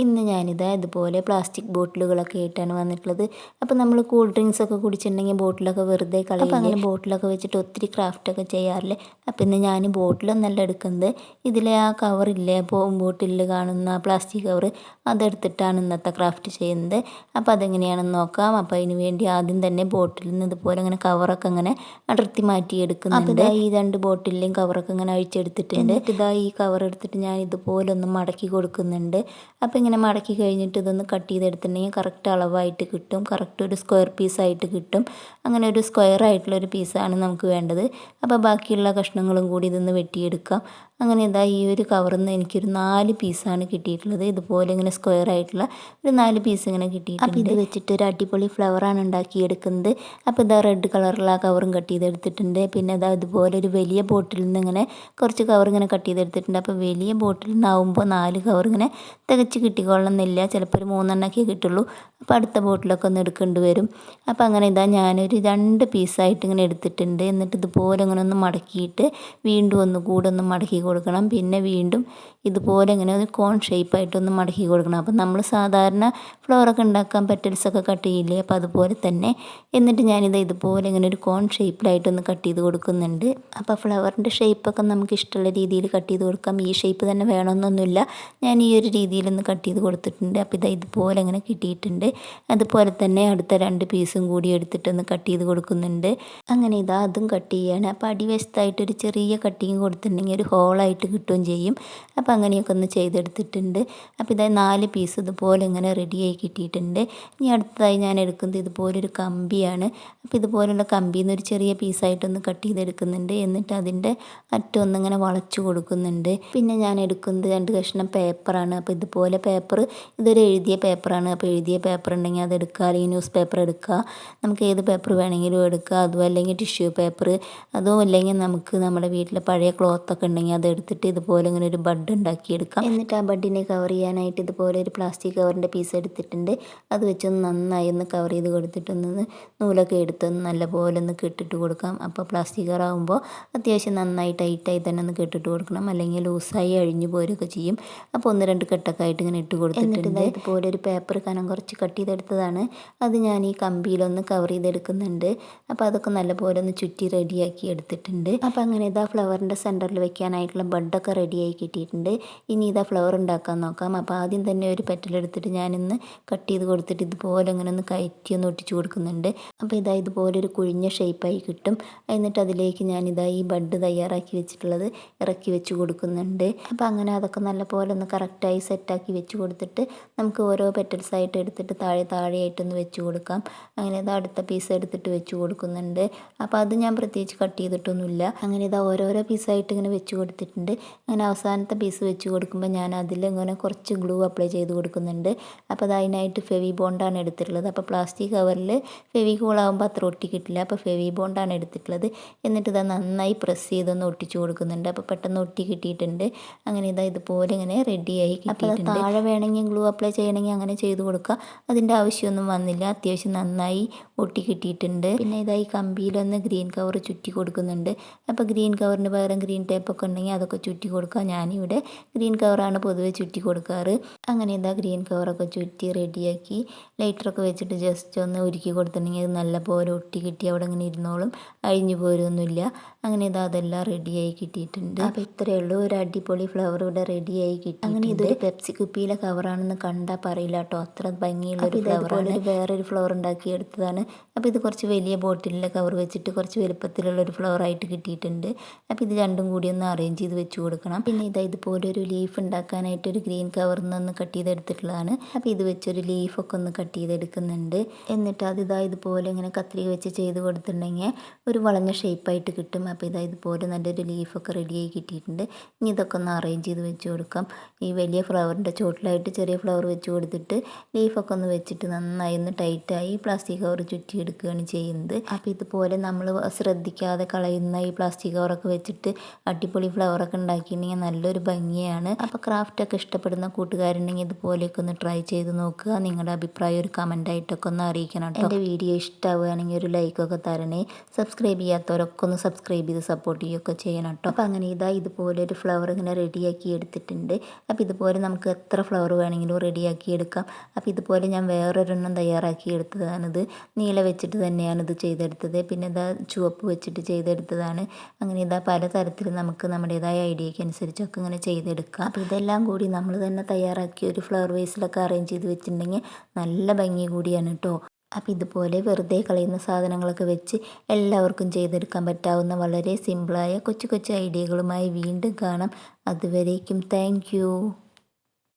ഇന്ന് ഞാനിതാ ഇതുപോലെ പ്ലാസ്റ്റിക് ബോട്ടിലുകളൊക്കെ ആയിട്ടാണ് വന്നിട്ടുള്ളത്. അപ്പോൾ നമ്മൾ കൂൾ ഡ്രിങ്ക്സ് ഒക്കെ കുടിച്ചിട്ടുണ്ടെങ്കിൽ ബോട്ടിലൊക്കെ വെറുതെ കളയും അങ്ങനെ ബോട്ടിലൊക്കെ വെച്ചിട്ട് ഒത്തിരി ക്രാഫ്റ്റൊക്കെ ചെയ്യാറില്ലേ? അപ്പോൾ ഇന്ന് ഞാൻ ബോട്ടിലൊന്നല്ല എടുക്കുന്നത്. ഇതിലെ ആ കവറില്ലേ അപ്പോൾ ബോട്ടിലിൽ കാണുന്ന പ്ലാസ്റ്റിക് കവർ അതെടുത്തിട്ടാണ് ഇന്നത്തെ ക്രാഫ്റ്റ് ചെയ്യുന്നത്. അപ്പോൾ അതെങ്ങനെയാണെന്ന് നോക്കാം. അപ്പോൾ അതിന് വേണ്ടി ആദ്യം തന്നെ ബോട്ടിലിൽ നിന്ന് ഇതുപോലെ അങ്ങനെ കവറൊക്കെ അങ്ങനെ അടർത്തി മാറ്റി എടുക്കുന്നുണ്ട്. ഈ രണ്ട് ബോട്ടിലെയും കവറൊക്കെ ഇങ്ങനെ അഴിച്ചെടുത്തിട്ടുണ്ട്. ഇതാ ഈ കവർ എടുത്തിട്ട് ഞാൻ ഇതുപോലെ ഒന്ന് മടക്കി കൊടുക്കുന്നുണ്ട്. അപ്പോൾ ഇങ്ങനെ മടക്കി കഴിഞ്ഞിട്ട് ഇതൊന്ന് കട്ട് ചെയ്തെടുത്തിട്ടുണ്ടെങ്കിൽ കറക്റ്റ് അളവായിട്ട് കിട്ടും. കറക്റ്റ് ഒരു സ്ക്വയർ പീസായിട്ട് കിട്ടും. അങ്ങനെ ഒരു സ്ക്വയർ ആയിട്ടുള്ള ഒരു പീസാണ് നമുക്ക് വേണ്ടത്. അപ്പോൾ ബാക്കിയുള്ള കഷ്ണങ്ങളും കൂടി ഇതൊന്ന് വെട്ടിയെടുക്കാം. അങ്ങനെ ഇതാ ഈ ഒരു കവറിൽ നിന്ന് എനിക്കൊരു നാല് പീസാണ് കിട്ടിയിട്ടുള്ളത്. ഇതുപോലെ ഇങ്ങനെ സ്ക്വയർ ആയിട്ടുള്ള ഒരു നാല് പീസ് ഇങ്ങനെ കിട്ടിയിട്ടുണ്ട്. അപ്പോൾ ഇത് വെച്ചിട്ട് ഒരു അടിപൊളി ഫ്ലവറാണ് ഉണ്ടാക്കിയെടുക്കുന്നത്. അപ്പോൾ ഇതാ റെഡ് കളറുള്ള ആ കവറും കട്ട് ചെയ്തെടുത്തിട്ടുണ്ട്. പിന്നെ ഇതാ ഇതുപോലെ ഒരു വലിയ ബോട്ടിൽ നിന്ന് ഇങ്ങനെ കുറച്ച് കവർ ഇങ്ങനെ കട്ട് ചെയ്തെടുത്തിട്ടുണ്ട്. അപ്പോൾ വലിയ ബോട്ടിൽ നിന്നാവുമ്പോൾ നാല് കവർ ഇങ്ങനെ തികച്ച് കിട്ടിക്കൊള്ളണമെന്നില്ല. ചിലപ്പോൾ ഒരു മൂന്നെണ്ണമൊക്കെ കിട്ടുള്ളൂ. അപ്പോൾ അടുത്ത ബോട്ടിലൊക്കെ ഒന്ന് എടുക്കേണ്ടി വരും. അപ്പോൾ അങ്ങനെ ഇതാ ഞാനൊരു രണ്ട് പീസായിട്ട് ഇങ്ങനെ എടുത്തിട്ടുണ്ട്. എന്നിട്ട് ഇതുപോലെ ഇങ്ങനെ ഒന്ന് മടക്കിയിട്ട് വീണ്ടും ഒന്ന് കൂടെ ഒന്ന് മടക്കി കൊടുക്കണം. പിന്നെ വീണ്ടും ഇതുപോലെ ഇങ്ങനെ ഒരു കോൺ ഷേപ്പായിട്ടൊന്ന് മടക്കി കൊടുക്കണം. അപ്പം നമ്മൾ സാധാരണ ഫ്ലവറൊക്കെ ഉണ്ടാക്കാൻ പെറ്റൽസൊക്കെ കട്ട് ചെയ്യില്ലേ? അപ്പോൾ അതുപോലെ തന്നെ. എന്നിട്ട് ഞാനിത് ഇതുപോലെ ഇങ്ങനെ ഒരു കോൺ ഷേപ്പിലായിട്ടൊന്ന് കട്ട് ചെയ്ത് കൊടുക്കുന്നുണ്ട്. അപ്പോൾ ഫ്ലവറിന്റെ ഷേപ്പൊക്കെ നമുക്ക് ഇഷ്ടമുള്ള രീതിയിൽ കട്ട് ചെയ്ത് കൊടുക്കാം. ഈ ഷേപ്പ് തന്നെ വേണമെന്നൊന്നുമില്ല. ഞാൻ ഈ ഒരു രീതിയിലൊന്ന് കട്ട് ചെയ്ത് കൊടുത്തിട്ടുണ്ട്. അപ്പോൾ ഇതാ ഇതുപോലെ ഇങ്ങനെ കിട്ടിയിട്ടുണ്ട്. അതുപോലെ തന്നെ അടുത്ത രണ്ട് പീസും കൂടി എടുത്തിട്ടൊന്ന് കട്ട് ചെയ്ത് കൊടുക്കുന്നുണ്ട്. അങ്ങനെ ഇതാ അതും കട്ട് ചെയ്യാണ്. അപ്പോൾ അടിവശത്തായിട്ടൊരു ചെറിയ കട്ടിങ് കൊടുത്തിട്ടുണ്ടെങ്കിൽ ഒരു ഹോളായിട്ട് കിട്ടുകയും ചെയ്യും. അപ്പോൾ അങ്ങനെയൊക്കെ ഒന്ന് ചെയ്തെടുത്തിട്ടുണ്ട്. അപ്പോൾ ഇതായി നാല് പീസ് ഇതുപോലെ ഇങ്ങനെ റെഡിയായി കിട്ടിയിട്ടുണ്ട്. ഇനി അടുത്തതായി ഞാൻ എടുക്കുന്നത് ഇതുപോലൊരു കമ്പിയാണ്. അപ്പോൾ ഇതുപോലുള്ള കമ്പിയിൽ നിന്ന് ഒരു ചെറിയ പീസായിട്ടൊന്ന് കട്ട് ചെയ്തെടുക്കുന്നുണ്ട്. എന്നിട്ട് അതിന്റെ അറ്റം ഒന്നിങ്ങനെ വളച്ചു കൊടുക്കുന്നുണ്ട്. പിന്നെ ഞാൻ എടുക്കുന്നത് രണ്ട് കഷ്ണം പേപ്പറാണ് അപ്പോൾ ഇതുപോലെ പേപ്പർ ഇതൊരു എഴുതിയ പേപ്പറാണ് അപ്പോൾ എഴുതിയ പേപ്പർ ഉണ്ടെങ്കിൽ അത് എടുക്കുക. അല്ലെങ്കിൽ ന്യൂസ് പേപ്പർ എടുക്കുക. നമുക്ക് ഏത് പേപ്പർ വേണമെങ്കിലും എടുക്കുക. അതും അല്ലെങ്കിൽ ടിഷ്യൂ പേപ്പർ അതും അല്ലെങ്കിൽ നമുക്ക് നമ്മുടെ വീട്ടിലെ പഴയ ക്ലോത്തൊക്കെ ഉണ്ടെങ്കിൽ അത് എടുത്തിട്ട് ഇതുപോലെ ഇങ്ങനെ ഒരു ബഡ് ഉണ്ടാക്കിയെടുക്കാം. എന്നിട്ട് ആ ബഡിനെ കവർ ചെയ്യാനായിട്ട് ഇതുപോലെ ഒരു പ്ലാസ്റ്റിക് കവറിന്റെ പീസ് എടുത്തിട്ടുണ്ട്. അത് വെച്ചൊന്ന് നന്നായി ഒന്ന് കവർ ചെയ്ത് കൊടുത്തിട്ടൊന്ന് നൂലൊക്കെ എടുത്തൊന്ന് നല്ലപോലെ ഒന്ന് കെട്ടിട്ട് കൊടുക്കാം. അപ്പോൾ പ്ലാസ്റ്റിക് കവർ ആകുമ്പോൾ അത്യാവശ്യം നന്നായി ടൈറ്റായി തന്നെ ഒന്ന് കെട്ടിട്ട് കൊടുക്കണം. അല്ലെങ്കിൽ ലൂസായി അഴിഞ്ഞു പോരുകയൊക്കെ ചെയ്യും. അപ്പോൾ ഒന്ന് രണ്ട് കെട്ടൊക്കെ ആയിട്ട് ഇങ്ങനെ ഇട്ട് കൊടുത്തിട്ടുണ്ട്. ഇതുപോലെ ഒരു പേപ്പർ കനം കുറച്ച് കട്ട് ചെയ്തെടുത്തതാണ്. അത് ഞാൻ ഈ കമ്പിയിലൊന്ന് കവർ ചെയ്തെടുക്കുന്നുണ്ട്. അപ്പോൾ അതൊക്കെ നല്ലപോലെ ഒന്ന് ചുറ്റി റെഡിയാക്കി എടുത്തിട്ടുണ്ട്. അപ്പോൾ അങ്ങനെ ഇതാ ഫ്ലവറിന്റെ സെന്ററിൽ വെക്കാനായിട്ടുള്ള ബഡൊക്കെ റെഡിയായി കിട്ടിയിട്ടുണ്ട്. ഇനി ഇതാ ഫ്ലവർ ഉണ്ടാക്കാൻ നോക്കാം. അപ്പോൾ ആദ്യം തന്നെ ഒരു പെറ്റലെടുത്തിട്ട് ഞാനിന്ന് കട്ട് ചെയ്ത് കൊടുത്തിട്ട് ഇതുപോലെ അങ്ങനെ ഒന്ന് കയറ്റി ഒന്ന് ഒട്ടിച്ചു കൊടുക്കുന്നുണ്ട്. അപ്പോൾ ഇതാ ഇതുപോലെ ഒരു കുഴിഞ്ഞ ഷേപ്പായി കിട്ടും. എന്നിട്ട് അതിലേക്ക് ഞാനിതാ ഈ ബഡ് തയ്യാറാക്കി വെച്ചിട്ടുള്ളത് ഇറക്കി വെച്ച് കൊടുക്കുന്നുണ്ട്. അപ്പോൾ അങ്ങനെ അതൊക്കെ നല്ലപോലെ ഒന്ന് കറക്റ്റായി സെറ്റാക്കി വെച്ച് കൊടുത്തിട്ട് നമുക്ക് ഓരോ പെറ്റൽസ് ആയിട്ട് എടുത്തിട്ട് താഴെ താഴെയായിട്ടൊന്ന് വെച്ച് കൊടുക്കാം. അങ്ങനെ ഇതാ അടുത്ത പീസ് എടുത്തിട്ട് വെച്ച് കൊടുക്കുന്നുണ്ട്. അപ്പോൾ അത് ഞാൻ പ്രത്യേകിച്ച് കട്ട് ചെയ്തിട്ടൊന്നുമില്ല. അങ്ങനെ ഇതാ ഓരോരോ പീസായിട്ട് ഇങ്ങനെ വെച്ച് കൊടുത്തിട്ടുണ്ട് അങ്ങനെ അവസാനത്തെ പീസ് വെച്ച് കൊടുക്കുമ്പോൾ ഞാൻ അതിൽ ഇങ്ങനെ കുറച്ച് ഗ്ലൂ അപ്ലൈ ചെയ്ത് കൊടുക്കുന്നുണ്ട്. അപ്പോൾ അത് അതിനായിട്ട് ഫെവി ബോണ്ടാണ് എടുത്തിട്ടുള്ളത്. അപ്പോൾ പ്ലാസ്റ്റിക് കവറിൽ ഫെവി കൂളാകുമ്പോൾ അത്ര ഒട്ടി കിട്ടില്ല. അപ്പോൾ ഫെവി ബോണ്ടാണ് എടുത്തിട്ടുള്ളത്. എന്നിട്ട് ഇതാ നന്നായി പ്രസ് ചെയ്തൊന്ന് ഒട്ടിച്ച് കൊടുക്കുന്നുണ്ട്. അപ്പോൾ പെട്ടെന്ന് ഒട്ടി കിട്ടിയിട്ടുണ്ട്. അങ്ങനെ ഇതാ ഇതുപോലെ ഇങ്ങനെ റെഡിയായി കിട്ടിയിട്ടുണ്ട്. താഴെ വേണമെങ്കിൽ ഗ്ലൂ അപ്ലൈ ചെയ്യണമെങ്കിൽ അങ്ങനെ ചെയ്ത് കൊടുക്കുക. അതിന്റെ ആവശ്യമൊന്നും വന്നില്ല. അത്യാവശ്യം നന്നായി ഒട്ടി കിട്ടിയിട്ടുണ്ട്. പിന്നെ ഇതായി കമ്പിയിലൊന്ന് ഗ്രീൻ കവർ ചുറ്റി കൊടുക്കുന്നുണ്ട്. അപ്പോൾ ഗ്രീൻ കവറിന് പകരം ഗ്രീൻ ടേപ്പൊക്കെ ഉണ്ടെങ്കിൽ അതൊക്കെ ചുറ്റി കൊടുക്കുക. ഞാനിവിടെ ഗ്രീൻ കവറാണ് പൊതുവെ ചുറ്റി കൊടുക്കാറ്. അങ്ങനെ ഇതാ ഗ്രീൻ കവറൊക്കെ ചുറ്റി റെഡിയാക്കി ലൈറ്ററൊക്കെ വെച്ചിട്ട് ജസ്റ്റ് ഒന്ന് ഒരുക്കി കൊടുത്തിട്ടുണ്ടെങ്കിൽ നല്ല പോലെ ഒട്ടി കിട്ടി. അവിടെ ഇങ്ങനെ ഇരുന്നോളും. അഴിഞ്ഞു പോരൊന്നുമില്ല അങ്ങനെ ഇതാ അതെല്ലാം റെഡിയായി കിട്ടിയിട്ടുണ്ട്. അപ്പോൾ ഇത്രയേ ഉള്ളൂ. ഒരു അടിപൊളി ഫ്ലവർ ഇവിടെ റെഡിയായി കിട്ടി അങ്ങനെ ഇതൊരു പെപ്സി കുപ്പിയിലെ കവറാണെന്ന് കണ്ടാൽ പറയില്ല കേട്ടോ. അത്ര ഭംഗിയുള്ള ഒരു ഫ്ലവറാണ് വേറൊരു ഫ്ലവർ ഉണ്ടാക്കി എടുത്തതാണ്. അപ്പോൾ ഇത് കുറച്ച് വലിയ ബോട്ടിലിലെ കവർ വെച്ചിട്ട് കുറച്ച് വലുപ്പത്തിലുള്ള ഒരു ഫ്ലവർ ആയിട്ട് കിട്ടിയിട്ടുണ്ട്. അപ്പോൾ ഇത് രണ്ടും കൂടി ഒന്ന് അറേഞ്ച് ചെയ്ത് വെച്ച് കൊടുക്കണം. പിന്നെ ഇതാ ഇതുപോലെ ഒരു ലീഫ് ഉണ്ടാക്കാനായിട്ട് ഒരു ഗ്രീൻ കവറിൽ നിന്ന് കട്ട് ചെയ്തെടുത്തിട്ടുള്ളതാണ്. അപ്പോൾ ഇത് വെച്ചൊരു ലീഫൊക്കെ ഒന്ന് കട്ട് ചെയ്തെടുക്കുന്നുണ്ട്. എന്നിട്ട് അത് ഇതാ ഇതുപോലെ ഇങ്ങനെ കത്രിക വെച്ച് ചെയ്ത് കൊടുത്തിട്ടുണ്ടെങ്കിൽ ഒരു വളഞ്ഞ ഷേപ്പായിട്ട് കിട്ടും. അപ്പോൾ ഇതാ ഇതുപോലെ നല്ലൊരു ലീഫൊക്കെ റെഡിയായി കിട്ടിയിട്ടുണ്ട്. ഇനി ഇതൊക്കെ ഒന്ന് അറേഞ്ച് ചെയ്ത് വെച്ച് കൊടുക്കാം. ഈ വലിയ ഫ്ലവറിന്റെ ചോട്ടിലായിട്ട് ചെറിയ ഫ്ലവർ വെച്ച് കൊടുത്തിട്ട് ലീഫൊക്കെ ഒന്ന് വെച്ചിട്ട് നന്നായി ഒന്ന് ടൈറ്റായി പ്ലാസ്റ്റിക് കവർ ചുറ്റിയെടുക്കുകയാണ് ചെയ്യുന്നത്. അപ്പോൾ ഇതുപോലെ നമ്മൾ ശ്രദ്ധിക്കാതെ കളയുന്ന ഈ പ്ലാസ്റ്റിക് കവറൊക്കെ വെച്ചിട്ട് അടിപൊളി ഫ്ലവർ ഫ്ലവറൊക്കെ ഉണ്ടാക്കിയിട്ടുണ്ടെങ്കിൽ നല്ലൊരു ഭംഗിയാണ്. അപ്പോൾ ക്രാഫ്റ്റൊക്കെ ഇഷ്ടപ്പെടുന്ന കൂട്ടുകാരുണ്ടെങ്കിൽ ഇതുപോലെയൊക്കെ ഒന്ന് ട്രൈ ചെയ്ത് നോക്കുക. നിങ്ങളുടെ അഭിപ്രായം ഒരു കമന്റായിട്ടൊക്കെ ഒന്ന് അറിയിക്കണം കേട്ടോ. എന്റെ വീഡിയോ ഇഷ്ടമാവുകയാണെങ്കിൽ ഒരു ലൈക്കൊക്കെ തരണേ. സബ്സ്ക്രൈബ് ചെയ്യാത്തവരൊക്കെ ഒന്ന് സബ്സ്ക്രൈബ് ചെയ്ത് സപ്പോർട്ട് ചെയ്യുകയൊക്കെ ചെയ്യണം കേട്ടോ. അപ്പോൾ അങ്ങനെ ഇതാ ഇതുപോലെ ഒരു ഫ്ലവർ ഇങ്ങനെ റെഡിയാക്കി എടുത്തിട്ടുണ്ട്. അപ്പോൾ ഇതുപോലെ നമുക്ക് എത്ര ഫ്ലവർ വേണമെങ്കിലും റെഡിയാക്കി എടുക്കാം. അപ്പോൾ ഇതുപോലെ ഞാൻ വേറൊരെണ്ണം തയ്യാറാക്കി എടുത്തതാണിത്. നീല വെച്ചിട്ട് തന്നെയാണ് ഇത് ചെയ്തെടുത്തത്. പിന്നെ ഇതാ ചുവപ്പ് വെച്ചിട്ട് ചെയ്തെടുത്തതാണ്. അങ്ങനെ ഇതാ പല തരത്തിൽ നമുക്ക് നമ്മുടേതായ ഐഡിയയ്ക്ക് അനുസരിച്ചൊക്കെ ഇങ്ങനെ ചെയ്തെടുക്കുക. അപ്പോൾ ഇതെല്ലാം കൂടി നമ്മൾ തന്നെ തയ്യാറാക്കി ഒരു ഫ്ലവർ വേസിലൊക്കെ അറേഞ്ച് ചെയ്ത് വെച്ചിട്ടുണ്ടെങ്കിൽ നല്ല ഭംഗി കൂടിയാണ് കേട്ടോ. അപ്പോൾ ഇതുപോലെ വെറുതെ കളയുന്ന സാധനങ്ങളൊക്കെ വെച്ച് എല്ലാവർക്കും ചെയ്തെടുക്കാൻ പറ്റാവുന്ന വളരെ സിമ്പിളായ കൊച്ചു കൊച്ചു ഐഡിയകളുമായി വീണ്ടും കാണാം. അതുവരേക്കും താങ്ക്